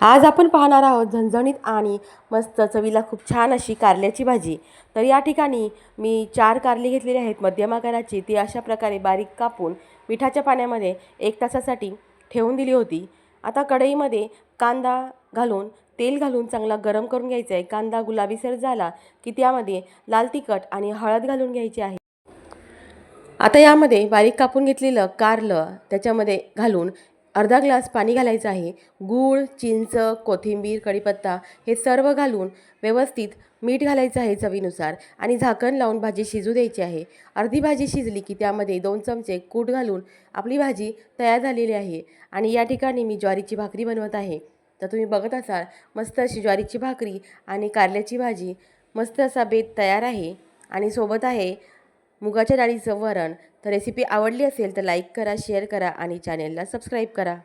आज आपण पाहणार आहोत झणझणीत आणि मस्त चवीला खूप छान अशी कारल्याची भाजी. तर या ठिकाणी मी चार कारली घेतलेली आहेत. मध्यम आकाराची ती अशा प्रकारे बारीक कापून मिठाच्या पाण्यामध्ये एक तासासाठी ठेवून दिली होती. आता कढईमध्ये कांदा घालून तेल घालून चांगला गरम करून घ्यायचा आहे कांदा गुलाबीसर झाला की त्यामध्ये लाल तिखट आणि हळद घालून घ्यायची आहे. आता यामध्ये बारीक कापून घेतलेलं कारलं त्याच्यामध्ये घालून अर्धा ग्लास पाणी घालायचं आहे. गूळ चिंच कोथिंबीर कढीपत्ता हे सर्व घालून व्यवस्थित मीठ घालायचं आहे चवीनुसार आणि झाकण लावून भाजी शिजू द्यायची आहे. अर्धी भाजी शिजली की त्यामध्ये दोन चमचे कूट घालून आपली भाजी तयार झालेली आहे आणि या ठिकाणी मी ज्वारीची भाकरी बनवत आहे. तर तुम्ही बघत असाल मस्त अशी ज्वारीची भाकरी आणि कारल्याची भाजी मस्त असा बेत तयार आहे आणि सोबत आहे मुगाच्या डाळीचं वरण. तर रेसिपी आवडली असेल तर लाईक करा शेअर करा आणि चॅनेलला सबस्क्राईब करा.